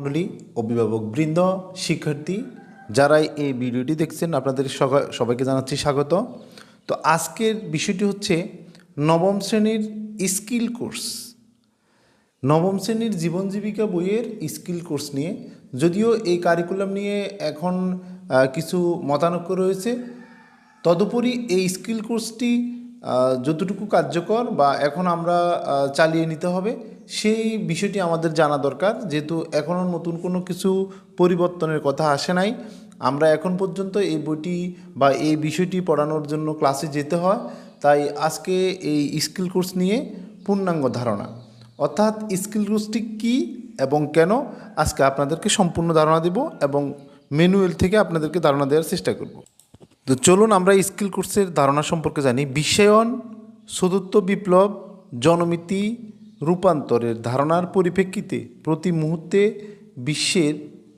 মণ্ডলী অভিভাবক বৃন্দ, শিক্ষার্থী যারাই এই ভিডিওটি দেখছেন, আপনাদের সবাইকে জানাচ্ছি স্বাগত। তো আজকের বিষয়টি হচ্ছে নবম শ্রেণির স্কিল কোর্স। নবম শ্রেণির জীবন জীবিকা বইয়ের স্কিল কোর্স নিয়ে যদিও এই কারিকুলাম নিয়ে এখন কিছু মতানৈক্য রয়েছে, তদুপরি এই স্কিল কোর্সটি যতটুকু কার্যকর বা এখন আমরা চালিয়ে নিতে হবে, সেই বিষয়টি আমাদের জানা দরকার। যেহেতু এখনও নতুন কোনো কিছু পরিবর্তনের কথা আসে নাই, আমরা এখন পর্যন্ত এই বইটি বা এই বিষয়টি পড়ানোর জন্য ক্লাসে যেতে হয়। তাই আজকে এই স্কিল কোর্স নিয়ে পূর্ণাঙ্গ ধারণা। অর্থাৎ স্কিল কোর্সটি কী এবং কেন, আজকে আপনাদেরকে সম্পূর্ণ ধারণা দেব এবং ম্যানুয়াল থেকে আপনাদেরকে ধারণা দেওয়ার চেষ্টা করব। তো চলুন আমরা স্কিল কোর্সের ধারণা সম্পর্কে জানি। বিশ্বায়ন চতুর্থ বিপ্লব, জনমিতি, রূপান্তরের ধারণার পরিপ্রেক্ষিতে প্রতি মুহূর্তে বিশ্বের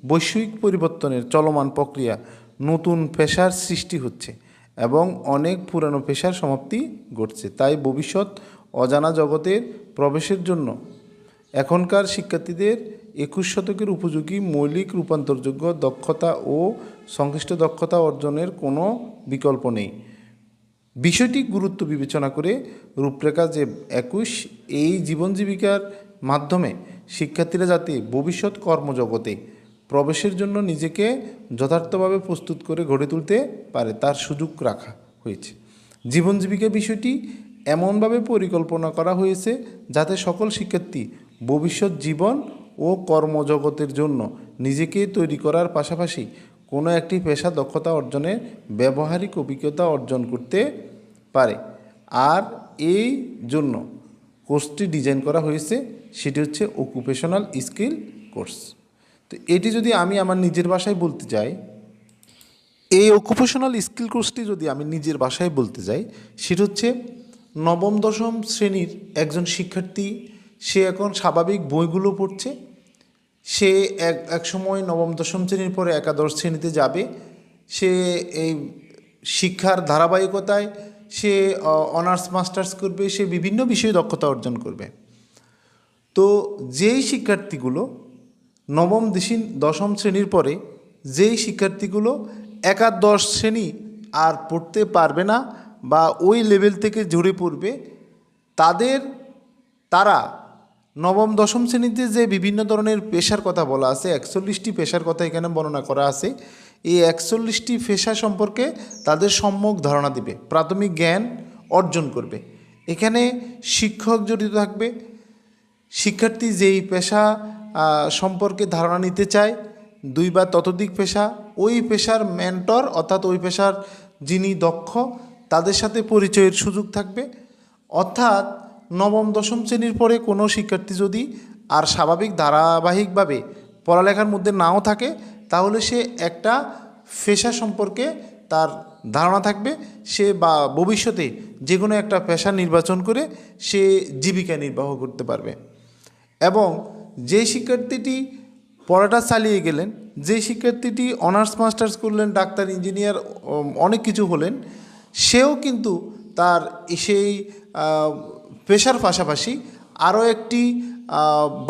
বৈশ্বিক পরিবর্তনের চলমান প্রক্রিয়া নতুন পেশার সৃষ্টি হচ্ছে এবং অনেক পুরানো পেশার সমাপ্তি ঘটছে। তাই ভবিষ্যৎ অজানা জগতের প্রবেশের জন্য এখনকার শিক্ষার্থীদের একুশ শতকের উপযোগী মৌলিক রূপান্তরযোগ্য দক্ষতা ও সংশ্লিষ্ট দক্ষতা অর্জনের কোনো বিকল্প নেই। বিষয়টি গুরুত্ব বিবেচনা করে রূপরেখা যে একুশ, এই জীবন জীবিকার মাধ্যমে শিক্ষার্থীরা যাতে ভবিষ্যৎ কর্মজগতে প্রবেশের জন্য নিজেকে যথার্থভাবে প্রস্তুত করে গড়ে তুলতে পারে, তার সুযোগ রাখা হয়েছে। জীবন জীবিকা বিষয়টি এমনভাবে পরিকল্পনা করা হয়েছে যাতে সকল শিক্ষার্থী ভবিষ্যৎ জীবন ও কর্মজগতের জন্য নিজেকে তৈরি করার পাশাপাশি কোনো একটি পেশা দক্ষতা অর্জনের ব্যবহারিক অভিজ্ঞতা অর্জন করতে পারে। আর এই জন্য কোর্সটি ডিজাইন করা হয়েছে, সেটি হচ্ছে অকুপেশনাল স্কিল কোর্স তো এটি যদি আমি আমার নিজের ভাষায় বলতে যাই, এই অকুপেশনাল স্কিল কোর্সটি যদি আমি নিজের ভাষায় বলতে যাই, সেটি হচ্ছে নবম দশম শ্রেণির একজন শিক্ষার্থী, সে এখন স্বাভাবিক বইগুলো পড়ছে সে এক এক সময় নবম, দশম শ্রেণির পরে একাদশ শ্রেণীতে যাবে। সে এই শিক্ষার ধারাবাহিকতায় সে অনার্স, মাস্টার্স করবে। সে বিভিন্ন বিষয়ে দক্ষতা অর্জন করবে। তো যেই শিক্ষার্থীগুলো নবম দেশিন দশম শ্রেণির পরে যেই শিক্ষার্থীগুলো একাদশ শ্রেণি আর পড়তে পারবে না বা ওই লেভেল থেকে ঝরে পড়বে, তাদের, তারা নবম, দশম শ্রেণীতে যে বিভিন্ন ধরনের পেশার কথা বলা আছে, একচল্লিশটি পেশার কথা এখানে বর্ণনা করা আছে, এই একচল্লিশটি পেশা সম্পর্কে তাদের সম্যক ধারণা দিবে, প্রাথমিক জ্ঞান অর্জন করবে। এখানে শিক্ষক জড়িত থাকবে, শিক্ষার্থী যেই পেশা সম্পর্কে ধারণা নিতে চায়, দুই বা ততোধিক পেশা, ওই পেশার মেন্টর অর্থাৎ ওই পেশার যিনি দক্ষ, তাদের সাথে পরিচয়ের সুযোগ থাকবে। অর্থাৎ নবম, দশম শ্রেণির পরে কোনো শিক্ষার্থী যদি আর স্বাভাবিক ধারাবাহিকভাবে পড়ালেখার মধ্যে নাও থাকে, তাহলে সে একটা পেশা সম্পর্কে তার ধারণা থাকবে। সে বা ভবিষ্যতে যে কোনো একটা পেশা নির্বাচন করে সে জীবিকা নির্বাহ করতে পারবে। এবং যে শিক্ষার্থীটি পড়াটা চালিয়ে গেলেন যে শিক্ষার্থীটি অনার্স, মাস্টার্স করলেন, ডাক্তার, ইঞ্জিনিয়ার অনেক কিছু হলেন, সেও কিন্তু তার সেই পেশার পাশাপাশি আরও একটি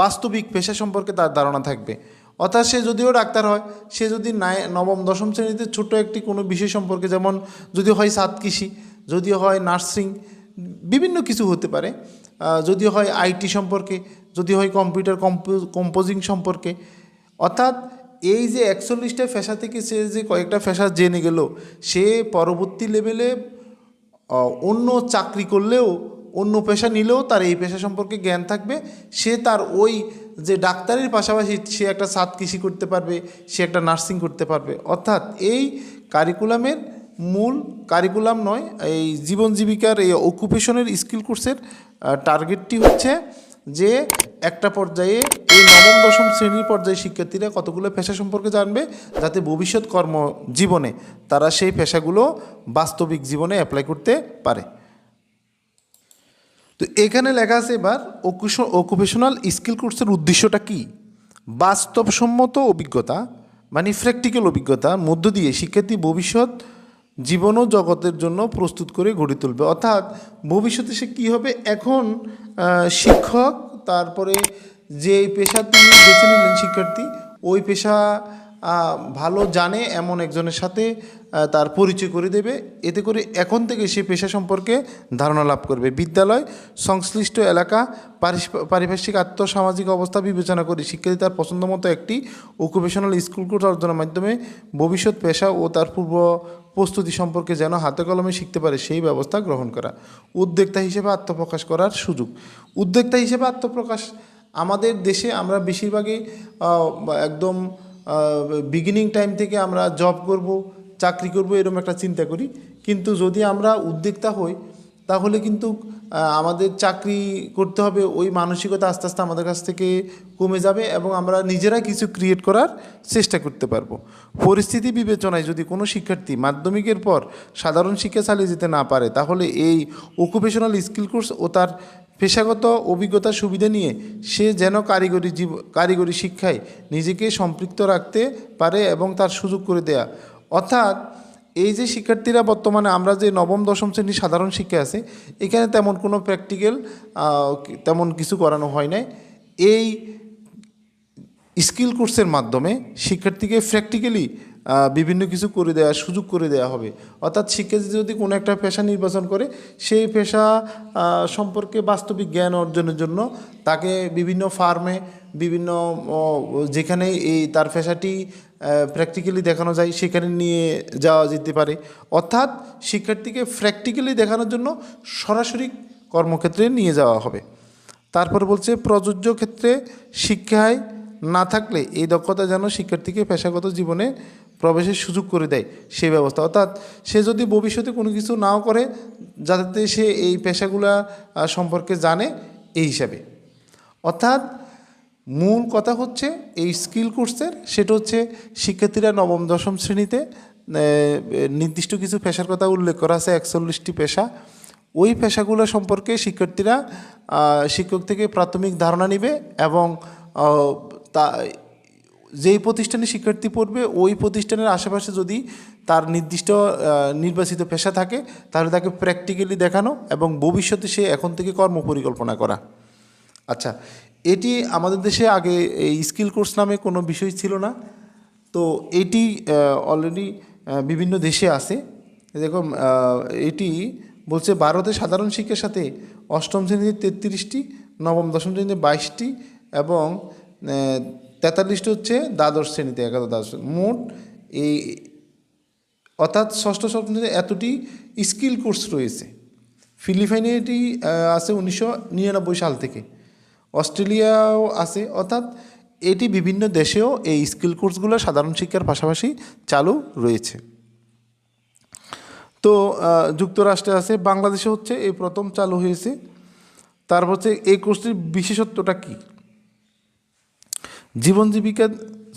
বাস্তবিক পেশা সম্পর্কে তার ধারণা থাকবে। অর্থাৎ সে যদিও ডাক্তার হয়, সে যদি নবম, দশম শ্রেণীতে ছোট একটি কোনো বিষয় সম্পর্কে যেমন যদি হয় সাত কৃষি, যদি হয় নার্সিং, বিভিন্ন কিছু হতে পারে। যদি হয় আইটি সম্পর্কে, যদি হয় কম্পিউটার কম্পোজিং সম্পর্কে। অর্থাৎ এই যে একচল্লিশটা ফেসা থেকে সে যে কয়েকটা ফেসা জেনে গেল, সে পরবর্তী লেভেলে অন্য চাকরি করলেও অন্য পেশা নিলেও তার এই পেশা সম্পর্কে জ্ঞান থাকবে। সে তার ওই যে ডাক্তারের পাশাপাশি সে একটা সাত কৃষি করতে পারবে, সে একটা নার্সিং করতে পারবে। অর্থাৎ এই কারিকুলামের মূল কারিকুলাম নয়, এই জীবন জীবিকার এই অকুপেশনের স্কিল কোর্সের টার্গেটটি হচ্ছে যে একটা পর্যায়ে এই নবম, দশম শ্রেণির পর্যায়ে শিক্ষার্থীরা কতগুলো পেশা সম্পর্কে জানবে, যাতে ভবিষ্যৎ কর্ম জীবনে তারা সেই পেশাগুলো বাস্তবিক জীবনে অ্যাপ্লাই করতে পারে। তো এখানে লেখা আছে এবার অকুপেশনাল স্কিল কোর্সের উদ্দেশ্যটা কি? বাস্তবসম্মত অভিজ্ঞতা মানে প্র্যাকটিক্যাল অভিজ্ঞতার মধ্য দিয়ে শিক্ষার্থী ভবিষ্যৎ, জীবন ও জগতের জন্য প্রস্তুত করে গড়ে তুলবে। অর্থাৎ ভবিষ্যতে সে কী হবে? এখন শিক্ষক, তারপরে যে পেশা তিনি বেছে নিলেন শিক্ষার্থী, ওই পেশা ভালো জানে এমন একজনের সাথে তার পরিচয় করে দেবে। এতে করে এখন থেকে সে পেশা সম্পর্কে ধারণা লাভ করবে। বিদ্যালয়, সংশ্লিষ্ট এলাকা পারিপার্শ্বিক আত্মসামাজিক অবস্থা বিবেচনা করে শিক্ষার্থী তার পছন্দ মতো একটি অকুপেশনাল স্কুল কোর্স অর্জনের মাধ্যমে ভবিষ্যৎ পেশা ও তার পূর্ব প্রস্তুতি সম্পর্কে যেন হাতে কলমে শিখতে পারে সেই ব্যবস্থা গ্রহণ করা। উদ্যোক্তা হিসেবে আত্মপ্রকাশ করার সুযোগ। উদ্যোক্তা হিসেবে আত্মপ্রকাশ, আমাদের দেশে আমরা বেশিরভাগই একদম বিগিনিং টাইম থেকে আমরা জব করব, চাকরি করব, এরকম একটা চিন্তা করি। কিন্তু যদি আমরা উদ্যোক্তা হই, তাহলে কিন্তু আমাদের চাকরি করতে হবে, ওই মানসিকতা আস্তে আস্তে আমাদের কাছ থেকে কমে যাবে এবং আমরা নিজেরা কিছু ক্রিয়েট করার চেষ্টা করতে পারব। পরিস্থিতি বিবেচনায় যদি কোনো শিক্ষার্থী মাধ্যমিকের পর সাধারণ শিক্ষা চালিয়ে যেতে না পারে, তাহলে এই অকুপেশনাল স্কিল কোর্স ও তার পেশাগত অভিজ্ঞতা সুবিধা নিয়ে সে যেন কারিগরি জীব, কারিগরি শিক্ষায় নিজেকে সম্পৃক্ত রাখতে পারে এবং তার সুযোগ করে দেয়া। অর্থাৎ এই যে শিক্ষার্থীরা বর্তমানে আমরা যে নবম, দশম শ্রেণির সাধারণ শিক্ষা আছে, এখানে তেমন কোনো প্র্যাকটিক্যাল তেমন কিছু করানো হয় নাই। এই স্কিল কোর্সের মাধ্যমে শিক্ষার্থীকে প্র্যাকটিক্যালি বিভিন্ন কিছু করে দেওয়ার সুযোগ করে দেওয়া হবে। অর্থাৎ শিক্ষার্থী যদি কোনো একটা পেশা নির্বাচন করে, সেই পেশা সম্পর্কে বাস্তবিক জ্ঞান অর্জনের জন্য তাকে বিভিন্ন ফার্মে, বিভিন্ন যেখানে এই, তার পেশাটি প্র্যাকটিক্যালি দেখানো যায়, সেখানে নিয়ে যাওয়া যেতে পারে। অর্থাৎ শিক্ষার্থীকে প্র্যাকটিক্যালি দেখানোর জন্য সরাসরি কর্মক্ষেত্রে নিয়ে যাওয়া হবে। তারপর বলছে, প্রযোজ্য ক্ষেত্রে শিক্ষায় না থাকলে এই দক্ষতা যেন শিক্ষার্থীকে পেশাগত জীবনে প্রবেশের সুযোগ করে দেয় সেই ব্যবস্থা। অর্থাৎ সে যদি ভবিষ্যতে কোনো কিছু নাও করে, যাতে সে এই পেশাগুলা সম্পর্কে জানে, এই হিসাবে। অর্থাৎ মূল কথা হচ্ছে এই স্কিল কোর্সের, সেটা হচ্ছে শিক্ষার্থীরা নবম, দশম শ্রেণীতে নির্দিষ্ট কিছু পেশার কথা উল্লেখ করা আছে, একচল্লিশটি পেশা। ওই পেশাগুলো সম্পর্কে শিক্ষার্থীরা শিক্ষক থেকে প্রাথমিক ধারণা নেবে এবং তা যেই প্রতিষ্ঠানে শিক্ষার্থী পড়বে, ওই প্রতিষ্ঠানের আশেপাশে যদি তার নির্দিষ্ট নির্বাচিত পেশা থাকে, তাহলে তাকে প্র্যাকটিক্যালি দেখানো এবং ভবিষ্যতে সে এখন থেকে কর্ম পরিকল্পনা করা। আচ্ছা এটি আমাদের দেশে আগে এই স্কিল কোর্স নামে কোনো বিষয় ছিল না। তো এটি অলরেডি বিভিন্ন দেশে আছে। দেখুন এটি বলছে ভারতে সাধারণ শিক্ষার সাথে অষ্টম শ্রেণীতে তেত্রিশটি, নবম, দশম শ্রেণীতে বাইশটি এবং তেতাল্লিশটি হচ্ছে দ্বাদশ শ্রেণীতে, একাদশ দ্বাদশ মোট এই অর্থাৎ ষষ্ঠ সপ্তম এতটি স্কিল কোর্স রয়েছে। ফিলিপাইনে এটি আছে উনিশশো নিরানব্বই সাল থেকে। অস্ট্রেলিয়াও আছে, অর্থাৎ এটি বিভিন্ন দেশেও এই স্কিল কোর্সগুলো সাধারণ শিক্ষার পাশাপাশি চালু রয়েছে। তো যুক্তরাষ্ট্রে আছে, বাংলাদেশে হচ্ছে এই প্রথম চালু হয়েছে। তারপর হচ্ছে এই কোর্সটির বিশেষত্বটা কী? জীবন জীবিকা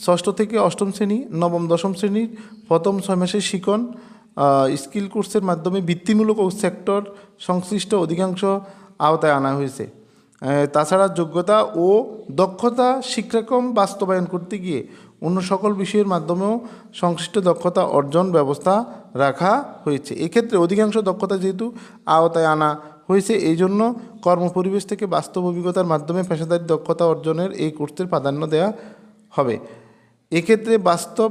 ষষ্ঠ থেকে অষ্টম শ্রেণি, নবম, দশম শ্রেণির প্রথম ছয় মাসের শিখন স্কিল কোর্সের মাধ্যমে বৃত্তিমূলক ও সেক্টর সংশ্লিষ্ট অধিকাংশ আওতায় আনা হয়েছে। তাছাড়া যোগ্যতা ও দক্ষতা শিক্ষাক্রম বাস্তবায়ন করতে গিয়ে অন্য সকল বিষয়ের মাধ্যমেও সংশ্লিষ্ট দক্ষতা অর্জন ব্যবস্থা রাখা হয়েছে। এক্ষেত্রে অধিকাংশ দক্ষতা যেহেতু আওতায় আনা হয়েছে। এই জন্য কর্মপরিবেশ থেকে বাস্তব অভিজ্ঞতার মাধ্যমে পেশাদারি দক্ষতা অর্জনের এই কোর্সের প্রাধান্য দেওয়া হবে। এক্ষেত্রে বাস্তব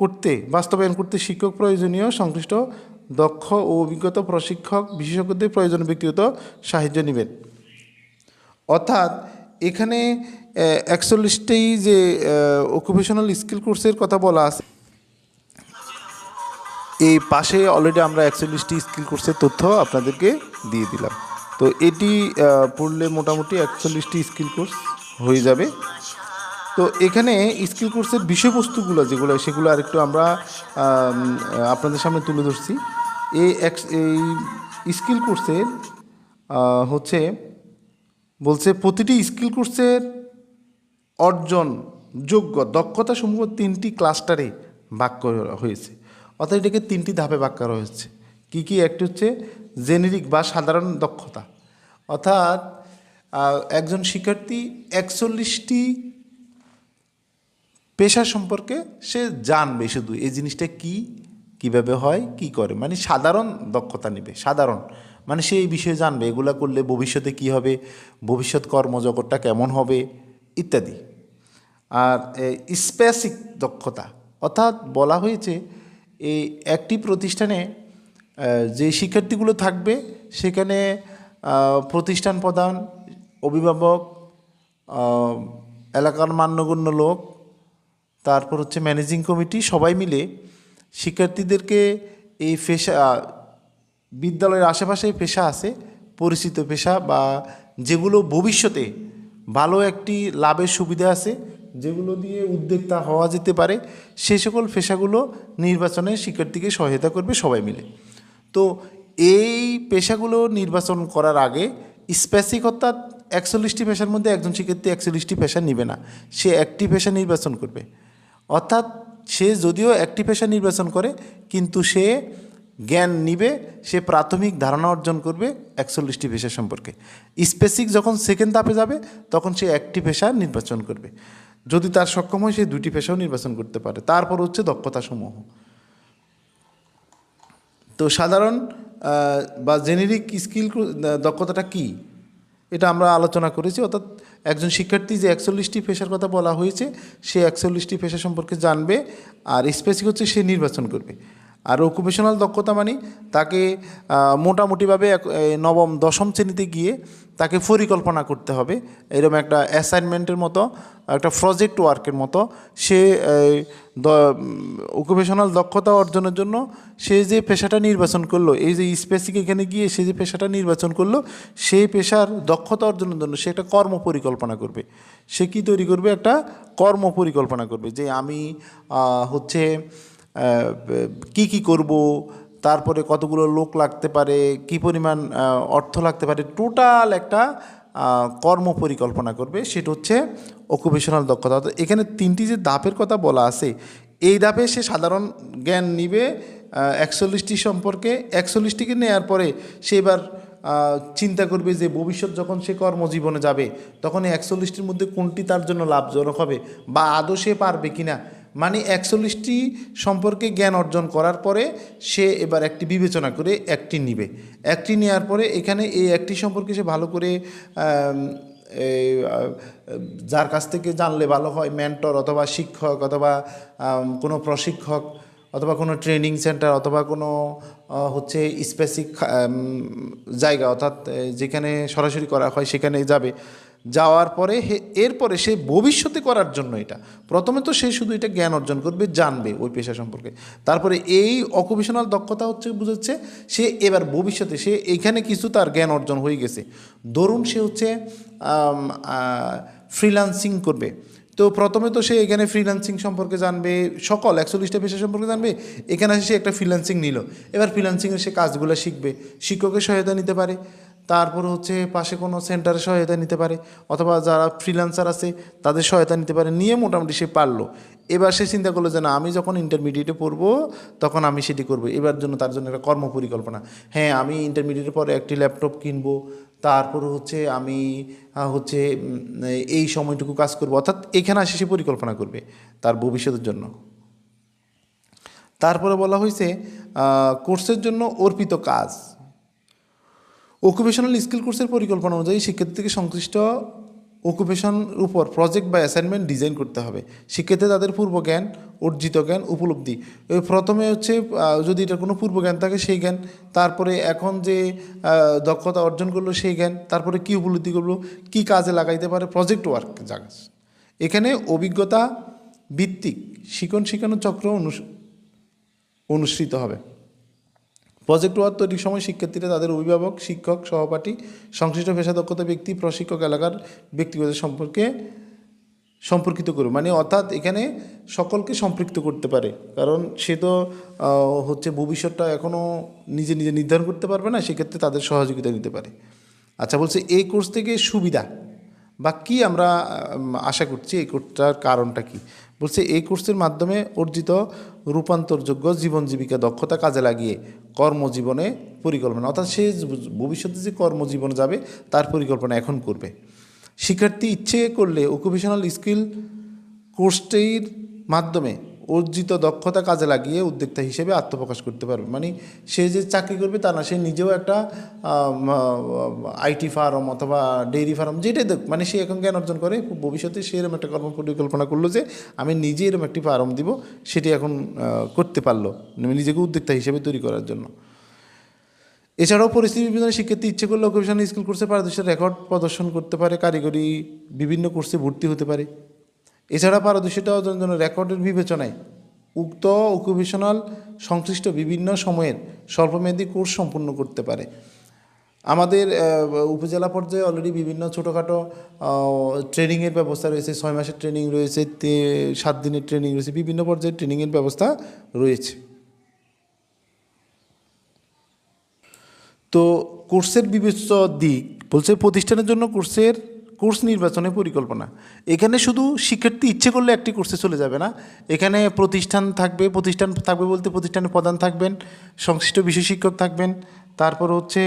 করতে, বাস্তবায়ন করতে শিক্ষক প্রয়োজনীয়, সংশ্লিষ্ট, দক্ষ ও অভিজ্ঞতা প্রশিক্ষক বিশেষজ্ঞদের প্রয়োজন ব্যক্তিগত সাহায্য নেবেন। অর্থাৎ এখানে একচল্লিশটি যে অকুপেশনাল স্কিল কোর্সের কথা বলা আছে এই পাশে অলরেডি আমরা একচল্লিশটি স্কিল কোর্সের তথ্য আপনাদেরকে দিয়ে দিলাম। তো এটি পড়লে মোটামুটি একচল্লিশটি স্কিল কোর্স হয়ে যাবে। তো এখানে স্কিল কোর্সের বিষয়বস্তুগুলো যেগুলো, সেগুলো আরেকটু আমরা আপনাদের সামনে তুলে ধরছি। এই ex- এই স্কিল কোর্সের হচ্ছে, বলছে প্রতিটি স্কিল কোর্সের অর্জন, যোগ্য, দক্ষতা সমূহ তিনটি ক্লাস্টারে ভাগ করা হয়েছে। অর্থাৎ এটাকে তিনটি ধাপে ভাগ করা হয়েছে। কী কী? একটি হচ্ছে জেনেরিক বা সাধারণ দক্ষতা। অর্থাৎ একজন শিক্ষার্থী একচল্লিশটি পেশা সম্পর্কে সে জানবে শুধু এই জিনিসটা কি, কীভাবে হয়, কি করে। মানে সাধারণ দক্ষতা নেবে, সাধারণ। মানে সে এই বিষয়ে জানবে, এগুলা করলে ভবিষ্যতে কি হবে, ভবিষ্যৎ কর্মজগৎটা কেমন হবে, ইত্যাদি। আর স্পেসিক দক্ষতা। অর্থাৎ বলা হয়েছে এই একটি প্রতিষ্ঠানে যে শিক্ষার্থীগুলো থাকবে, সেখানে প্রতিষ্ঠান প্রধান, অভিভাবক এলাকার মান্যগণ্য লোক, তারপর হচ্ছে ম্যানেজিং কমিটি, সবাই মিলে শিক্ষার্থীদেরকে এই পেশা, বিদ্যালয়ের আশেপাশে পেশা আছে, পরিচিত পেশা বা যেগুলো ভবিষ্যতে ভালো একটি লাভের সুবিধা আছে যেগুলো দিয়ে উদ্যোক্তা হওয়া যেতে পারে সেই সকল পেশাগুলো নির্বাচনে শিক্ষার্থীকে সহায়তা করবে সবাই মিলে। তো এই পেশাগুলো নির্বাচন করার আগে স্পেসিক অর্থাৎ একচল্লিশটি পেশার মধ্যে একজন শিক্ষার্থী একচল্লিশটি পেশা নিবে না, সে একটি পেশা নির্বাচন করবে। অর্থাৎ সে যদিও একটি পেশা নির্বাচন করে, কিন্তু সে জ্ঞান নিবে, সে প্রাথমিক ধারণা অর্জন করবে একচল্লিশটি পেশা সম্পর্কে। স্পেসিক যখন সেকেন্ড ধাপে যাবে, তখন সে একটি পেশা নির্বাচন করবে। যদি তার সক্ষম হয় সে দুটি পেশাও নির্বাচন করতে পারে। তারপর হচ্ছে দক্ষতা সমূহ তো সাধারণ বা জেনেরিক স্কিল দক্ষতাটা কি? এটা আমরা আলোচনা করেছি। অর্থাৎ একজন শিক্ষার্থী যে একচল্লিশটি পেশার কথা বলা হয়েছে, সে একচল্লিশটি পেশা সম্পর্কে জানবে, আর স্পেসিক হচ্ছে সে নির্বাচন করবে। আর অকুপেশনাল দক্ষতা মানে তাকে মোটামুটিভাবে নবম, দশম শ্রেণীতে গিয়ে তাকে পরিকল্পনা করতে হবে। এরকম একটা অ্যাসাইনমেন্টের মতো, একটা প্রজেক্ট ওয়ার্কের মতো। সে অকুপেশনাল দক্ষতা অর্জনের জন্য সে যে পেশাটা নির্বাচন করল, এই যে স্পেসিক এখানে গিয়ে সে যে পেশাটা নির্বাচন করল, সেই পেশার দক্ষতা অর্জনের জন্য সে একটা কর্ম পরিকল্পনা করবে। সে কি তৈরি করবে? একটা কর্ম পরিকল্পনা করবে যে আমি হচ্ছে কি কি করব? তারপরে কতগুলো লোক লাগতে পারে? কি পরিমাণ অর্থ লাগতে পারে? টোটাল একটা কর্ম পরিকল্পনা করবে। সেটা হচ্ছে অকুপেশনাল দক্ষতা। অর্থাৎ এখানে তিনটি যে ধাপের কথা বলা আছে, এই ধাপে সে সাধারণ জ্ঞান নিবে একচল্লিশটি সম্পর্কে। একচল্লিশটিকে নেওয়ার পরে সে এবার চিন্তা করবে যে ভবিষ্যৎ যখন সে কর্মজীবনে যাবে, তখন এই একচল্লিশটির মধ্যে কোনটি তার জন্য লাভজনক হবে বা আদৌ সে পারবে কিনা? মানে একচল্লিশটি সম্পর্কে জ্ঞান অর্জন করার পরে সে এবার একটি বিবেচনা করে একটি নিবে। একটি নেওয়ার পরে এখানে এই একটি সম্পর্কে সে ভালো করে যার কাছ থেকে জানলে ভালো হয় মেন্টর অথবা শিক্ষক অথবা কোনো প্রশিক্ষক অথবা কোনো ট্রেনিং সেন্টার অথবা কোনো হচ্ছে স্পেসিক জায়গা অর্থাৎ যেখানে সরাসরি করা হয় সেখানে যাবে। যাওয়ার পরে এরপরে সে ভবিষ্যতে করার জন্য এটা। প্রথমে তো সে শুধু এটা জ্ঞান অর্জন করবে, জানবে ওই পেশা সম্পর্কে। তারপরে এই অকুপেশনাল দক্ষতা হচ্ছে বুঝাচ্ছে সে এবার ভবিষ্যতে সে এখানে কিছু তার জ্ঞান অর্জন হয়ে গেছে। ধরুন সে হচ্ছে ফ্রিল্যান্সিং করবে। তো প্রথমে তো সে এখানে ফ্রিল্যান্সিং সম্পর্কে জানবে, সকল একচল্লিশটা পেশা সম্পর্কে জানবে, এখানে সে একটা ফ্রিল্যান্সিং নিল। এবার ফ্রিল্যান্সিংয়ের সে কাজগুলো শিখবে, শিক্ষকের সহায়তা নিতে পারে। তারপর হচ্ছে পাশে কোনো সেন্টারের সহায়তা নিতে পারে, অথবা যারা ফ্রিল্যান্সার আছে, তাদের সহায়তা নিতে পারে, নিয়ে মোটামুটি সে পারল। এবার সে চিন্তা করল যে, না, আমি যখন ইন্টারমিডিয়েটে পড়ব, তখন আমি সেটি করব। এবার জন্য তার জন্য একটা কর্ম পরিকল্পনা হ্যাঁ আমি ইন্টারমিডিয়েটের পরে একটি ল্যাপটপ কিনবো, তারপর হচ্ছে আমি হচ্ছে এই সময়টুকু কাজ করব, অর্থাৎ এখানে আসে সে পরিকল্পনা করবে তার ভবিষ্যতের জন্য। তারপরে বলা হয়েছে কোর্সের জন্য অর্পিত কাজ। অকুপেশনাল স্কিল কোর্সের পরিকল্পনা অনুযায়ী শিক্ষার্থীকে সংশ্লিষ্ট অকুপেশন উপর প্রজেক্ট বা অ্যাসাইনমেন্ট ডিজাইন করতে হবে। শিক্ষার্থী তাদের পূর্ব জ্ঞান অর্জিত জ্ঞান, উপলব্ধি। প্রথমে হচ্ছে যদি এটা কোনো পূর্ব জ্ঞান থাকে সেই জ্ঞান, তারপরে এখন যে দক্ষতা অর্জন করল সেই জ্ঞান, তারপরে কী উপলব্ধি করল, কী কাজে লাগাইতে পারে প্রজেক্ট ওয়ার্ক জায়গা এখানে অভিজ্ঞতা ভিত্তিক শিখন শিখানো চক্র অনুসৃত হবে। প্রজেক্ট ওয়ার্ক তৈরির সময় শিক্ষার্থীরা তাদের অভিভাবক, শিক্ষক, সহপাঠী, সংশ্লিষ্ট পেশা দক্ষতা ব্যক্তি, প্রশিক্ষক এলাকার ব্যক্তিগত সম্পর্কে সম্পর্কিত করবে মানে অর্থাৎ এখানে সকলকে সম্পৃক্ত করতে পারে। কারণ সে তো হচ্ছে ভবিষ্যৎটা এখনও নিজে নিজে নির্ধারণ করতে পারবে না, সেক্ষেত্রে তাদের সহযোগিতা নিতে পারে। আচ্ছা বলছে এই কোর্স থেকে সুবিধা বা কি আমরা আশা করছি এই কোর্সটার কারণটা কি? বলছে, এই কোর্সের মাধ্যমে অর্জিত রূপান্তরযোগ্য জীবন জীবিকা দক্ষতা কাজে লাগিয়ে কর্মজীবনে পরিকল্পনা, অর্থাৎ সে ভবিষ্যতে যে কর্মজীবন যাবে, তার পরিকল্পনা এখন করবে। শিক্ষার্থী ইচ্ছে করলে অকুপেশনাল স্কিল কোর্সটির মাধ্যমে অর্জিত দক্ষতা কাজে লাগিয়ে উদ্যোক্তা হিসেবে আত্মপ্রকাশ করতে পারবে। মানে সে যে চাকরি করবে তা না, সে নিজেও একটা আইটি ফার্ম অথবা ডেইরি ফার্ম যেটাই দেখ মানে সে এখন জ্ঞান অর্জন করে, ভবিষ্যতে সে এরকম একটা কর্ম পরিকল্পনা করল যে আমি নিজে এরকম একটি ফার্ম দিব, সেটি এখন করতে পারল মানে নিজেকে উদ্যোক্তা হিসেবে তৈরি করার জন্য। এছাড়াও পরিস্থিতি বিভিন্ন শিক্ষার্থী ইচ্ছে করলে অকুপেশনাল স্কুল কোর্সে পারদর্শীর রেকর্ড প্রদর্শন করতে পারে, কারিগরি বিভিন্ন কোর্সে ভর্তি হতে পারে। এছাড়া পারদর্শিতা অর্জনের জন্য রেকর্ডের বিবেচনায় উক্ত অকুপেশনাল সংশ্লিষ্ট বিভিন্ন সময়ের স্বল্পমেয়াদী কোর্স সম্পূর্ণ করতে পারে। আমাদের উপজেলা পর্যায়ে অলরেডি বিভিন্ন ছোটোখাটো ট্রেনিংয়ের ব্যবস্থা রয়েছে, ছয় মাসের ট্রেনিং রয়েছে সাত দিনের ট্রেনিং রয়েছে, বিভিন্ন পর্যায়ে ট্রেনিংয়ের ব্যবস্থা রয়েছে। তো কোর্সের বিবেচ্য দিক, বলছে প্রতিষ্ঠানের জন্য কোর্সের কোর্স নির্বাচনের পরিকল্পনা। এখানে শুধু শিক্ষার্থী ইচ্ছে করলে একটি কোর্সে চলে যাবে না। এখানে প্রতিষ্ঠান থাকবে প্রতিষ্ঠান থাকবে বলতে প্রতিষ্ঠানের প্রধান থাকবেন, সংশ্লিষ্ট বিষয় শিক্ষক থাকবেন, তারপর হচ্ছে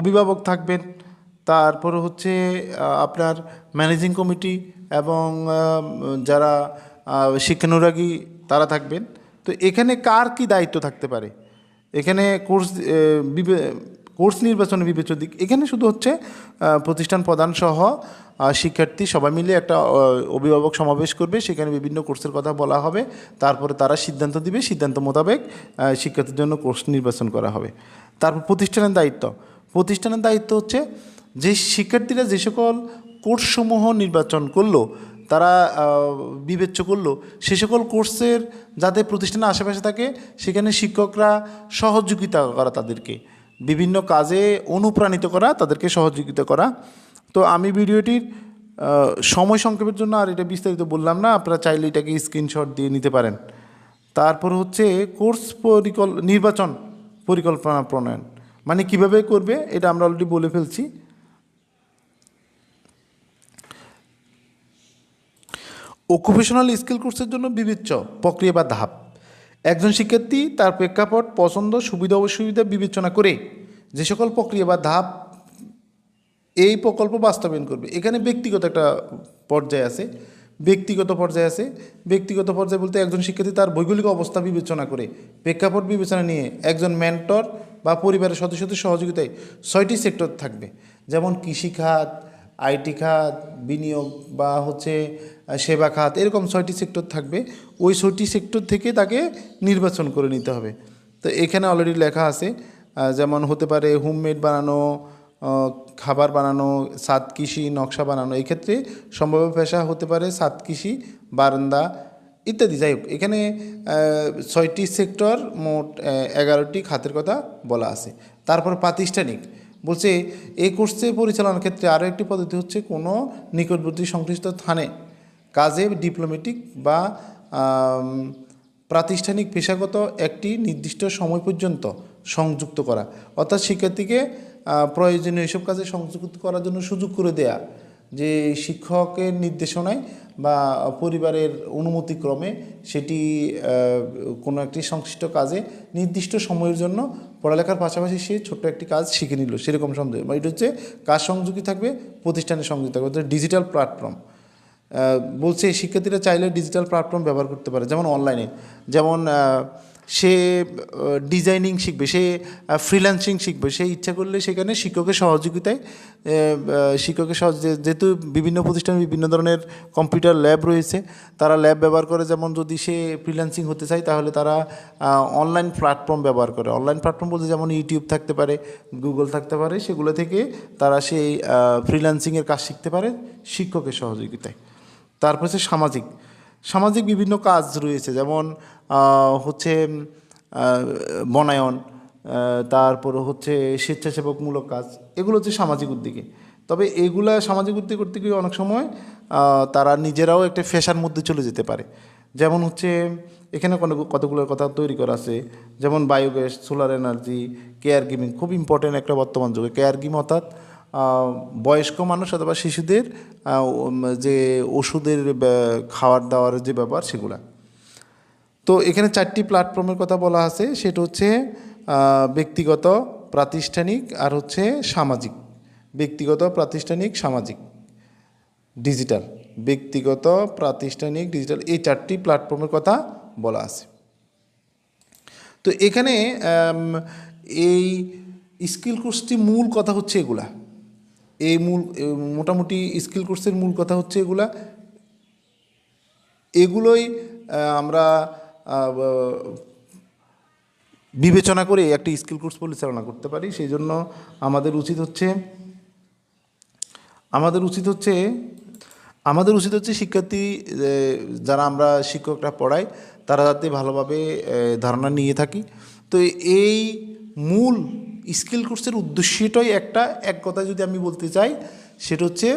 অভিভাবক থাকবেন, তারপর হচ্ছে আপনার ম্যানেজিং কমিটি এবং যারা শিক্ষানুরাগী তারা থাকবেন। তো এখানে কার কি দায়িত্ব থাকতে পারে? এখানে কোর্স কোর্স নির্বাচনে বিবেচ্য দিক, এখানে শুধু হচ্ছে প্রতিষ্ঠান প্রধান সহ শিক্ষার্থী সবাই মিলে একটা অভিভাবক সমাবেশ করবে, সেখানে বিভিন্ন কোর্সের কথা বলা হবে, তারপরে তারা সিদ্ধান্ত দিবে, সিদ্ধান্ত মোতাবেক শিক্ষার্থীর জন্য কোর্স নির্বাচন করা হবে। তারপর প্রতিষ্ঠানের দায়িত্ব প্রতিষ্ঠানের দায়িত্ব হচ্ছে, যে শিক্ষার্থীরা যে সকল কোর্সসমূহ নির্বাচন করল, তারা বিবেচ্য করল, সে সকল কোর্সের যাদের প্রতিষ্ঠানের আশেপাশে থাকে, সেখানে শিক্ষকরা সহযোগিতা করা তাদেরকে। বিভিন্ন কাজে অনুপ্রাণিত করা, তাদেরকে সহযোগিতা করা। তো আমি ভিডিওটির সময় সংক্ষেপের জন্য আর এটা বিস্তারিত বললাম না, আপনারা চাইলে এটাকে স্ক্রিনশট দিয়ে নিতে পারেন। তারপর হচ্ছে কোর্স পরিকল, নির্বাচন পরিকল্পনা প্রণয়ন। মানে কীভাবে করবে, এটা আমরা অলরেডি বলে ফেলছি। অকুপেশনাল স্কিল কোর্সের জন্য বিবেচ্য, প্রক্রিয়া বা ধাপ। একজন শিক্ষার্থী তার প্রেক্ষাপট, পছন্দ, সুবিধা অসুবিধা বিবেচনা করে যে সকল প্রক্রিয়া বা ধাপ এই প্রকল্প বাস্তবায়ন করবে। এখানে ব্যক্তিগত একটা পর্যায়ে আছে। ব্যক্তিগত পর্যায়ে আছে। ব্যক্তিগত পর্যায়ে বলতে একজন শিক্ষার্থী তার ভৌগোলিক অবস্থা বিবেচনা করে, প্রেক্ষাপট বিবেচনা নিয়ে একজন মেন্টর বা পরিবারের সদস্যদের সহযোগিতায় ছয়টি সেক্টর থাকবে। যেমন কৃষিখাত আইটি খাত, বিনিয়োগ বা হচ্ছে সেবা খাত, এরকম ছয়টি সেক্টর থাকবে। ওই ছয়টি সেক্টর থেকে তাকে নির্বাচন করে নিতে হবে। তো এখানে অলরেডি লেখা আছে যেমন হতে পারে হোমমেড বানানো খাবার বানানো, সাত কৃষি নকশা বানানো। এক্ষেত্রে ক্ষেত্রে সম্ভাব্য পেশা হতে পারে সাত কৃষি, বারান্দা ইত্যাদি। যাই হোক, এখানে ছয়টি সেক্টর মোট এগারোটি খাতের কথা বলা আছে। তারপর প্রাতিষ্ঠানিক। বলছে, এই কোর্সে পরিচালনার ক্ষেত্রে আরও একটি পদ্ধতি হচ্ছে কোনো নিকটবর্তী সংশ্লিষ্ট স্থানে কাজে ডিপ্লোমেটিক বা প্রাতিষ্ঠানিক পেশাগত একটি নির্দিষ্ট সময় পর্যন্ত সংযুক্ত করা। অর্থাৎ শিক্ষার্থীকে প্রয়োজনীয় এসব কাজে সংযুক্ত করার জন্য সুযোগ করে দেয়া। যে শিক্ষকের নির্দেশনায় বা পরিবারের অনুমতিক্রমে সেটি কোনো একটি সংশ্লিষ্ট কাজে নির্দিষ্ট সময়ের জন্য পড়ালেখার পাশাপাশি সে ছোট্ট একটি কাজ শিখে নিল, সেরকম সন্দেহ। বা এটা হচ্ছে কাজ সংযোগী থাকবে, প্রতিষ্ঠানের সংযোগী থাকবে, অর্থাৎ ডিজিটাল প্ল্যাটফর্ম বলছে, শিক্ষার্থীরা চাইলে ডিজিটাল প্ল্যাটফর্ম ব্যবহার করতে পারে, যেমন অনলাইনে যেমন সে ডিজাইনিং শিখবে, সে ফ্রিল্যান্সিং শিখবে, সে ইচ্ছা করলে সেখানে শিক্ষকের সহযোগিতায় শিক্ষকের সহজ যে- যেহেতু বিভিন্ন প্রতিষ্ঠানে বিভিন্ন ধরনের কম্পিউটার ল্যাব রয়েছে, তারা ল্যাব ব্যবহার করে, যেমন যদি সে ফ্রিল্যান্সিং হতে চায়, তাহলে তারা অনলাইন প্ল্যাটফর্ম ব্যবহার করে। অনলাইন প্ল্যাটফর্ম বলতে যেমন ইউটিউব থাকতে পারে গুগল থাকতে পারে, সেগুলো থেকে তারা সেই ফ্রিল্যান্সিংয়ের কাজ শিখতে পারে শিক্ষকের সহযোগিতায়। তারপর হচ্ছে সামাজিক। সামাজিক বিভিন্ন কাজ রয়েছে, যেমন হচ্ছে বনায়ন তারপর হচ্ছে স্বেচ্ছাসেবকমূলক কাজ, এগুলো হচ্ছে সামাজিক উদ্যোগে। তবে এগুলা সামাজিক উদ্যোগ করতে গিয়ে অনেক সময় তারা নিজেরাও একটা ফেশার মধ্যে চলে যেতে পারে। যেমন হচ্ছে, এখানে কোনো, কতগুলো কথা তৈরি করা আছে, যেমন biogas, solar energy, care giving খুব ইম্পর্টেন্ট একটা বর্তমান যুগে। কেয়ার গিম অর্থাৎ বয়স্ক মানুষ অথবা শিশুদের যে ওষুধের খাওয়ার দাওয়ার যে ব্যাপার সেগুলা। তো এখানে চারটি প্ল্যাটফর্মের কথা বলা আছে। সেটা হচ্ছে ব্যক্তিগত, প্রাতিষ্ঠানিক আর হচ্ছে সামাজিক। ব্যক্তিগত, প্রাতিষ্ঠানিক, সামাজিক। ডিজিটাল ব্যক্তিগত, প্রাতিষ্ঠানিক ডিজিটাল এই চারটি প্ল্যাটফর্মের কথা বলা আছে। তো এখানে এই স্কিল কোর্সটি মূল কথা হচ্ছে এগুলা। এই মূল মোটামুটি স্কিল কোর্সের মূল কথা হচ্ছে এগুলা। এগুলোই আমরা বিবেচনা করে একটি স্কিল কোর্স পরিচালনা করতে পারি। সেই জন্য আমাদের উচিত হচ্ছে, আমাদের উচিত হচ্ছে, আমাদের উচিত হচ্ছে শিক্ষার্থী যারা আমরা শিক্ষকরা পড়াই, তারা যাতে ভালোভাবে ধারণা নিয়ে থাকি। তো এই মূল স্কিল কোর্সের উদ্দেশ্যটাই একটা, এক কথায় যদি আমি বলতে চাই, সেটা হচ্ছে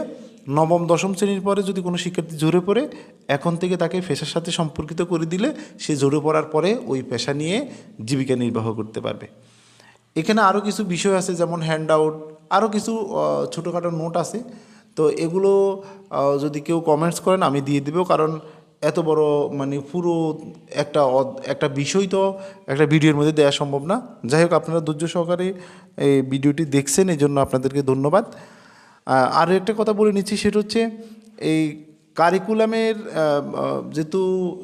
নবম, দশম শ্রেণির পরে যদি কোনো শিক্ষার্থী ঝরে পড়ে, এখন থেকে তাকে পেশার সাথে সম্পর্কিত করে দিলে সে ঝরে পড়ার পরে ওই পেশা নিয়ে জীবিকা নির্বাহ করতে পারবে। এখানে আরও কিছু বিষয় আছে, যেমন হ্যান্ড আউট আরও কিছু ছোটোখাটো নোট আছে। তো এগুলো যদি কেউ কমেন্টস করেন, আমি দিয়ে দেবো। কারণ এত বড় মানে পুরো একটা একটা বিষয় তো একটা ভিডিওর মধ্যে দেওয়া সম্ভব না। যাই হোক, আপনারা ধৈর্য সহকারে এই ভিডিওটি দেখছেন এই জন্য আপনাদেরকে ধন্যবাদ। আরও একটা কথা বলে নিচ্ছি, সেটা হচ্ছে এই কারিকুলামের যেহেতু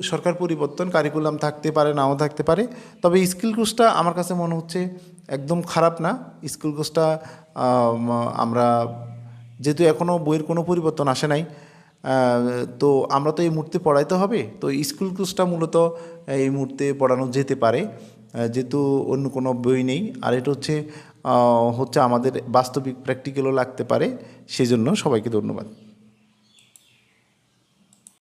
সরকার পরিবর্তন কারিকুলাম থাকতে পারে, নাও থাকতে পারে, তবে স্কিল কোর্সটা আমার কাছে মনে হচ্ছে একদম খারাপ না। স্কিল কোর্সটা আমরা যেহেতু এখনও বইয়ের কোনো পরিবর্তন আসে নাই তো আমরা তো এই মুহূর্তে পড়াইতে হবে, তো স্কুল কোর্সটা মূলত এই মুহূর্তে পড়ানো যেতে পারে। যেহেতু অন্য কোনো বই নেই, আর এটা হচ্ছে হচ্ছে আমাদের বাস্তবিক প্র্যাকটিক্যালও লাগতে পারে, সেজন্য সবাইকে ধন্যবাদ।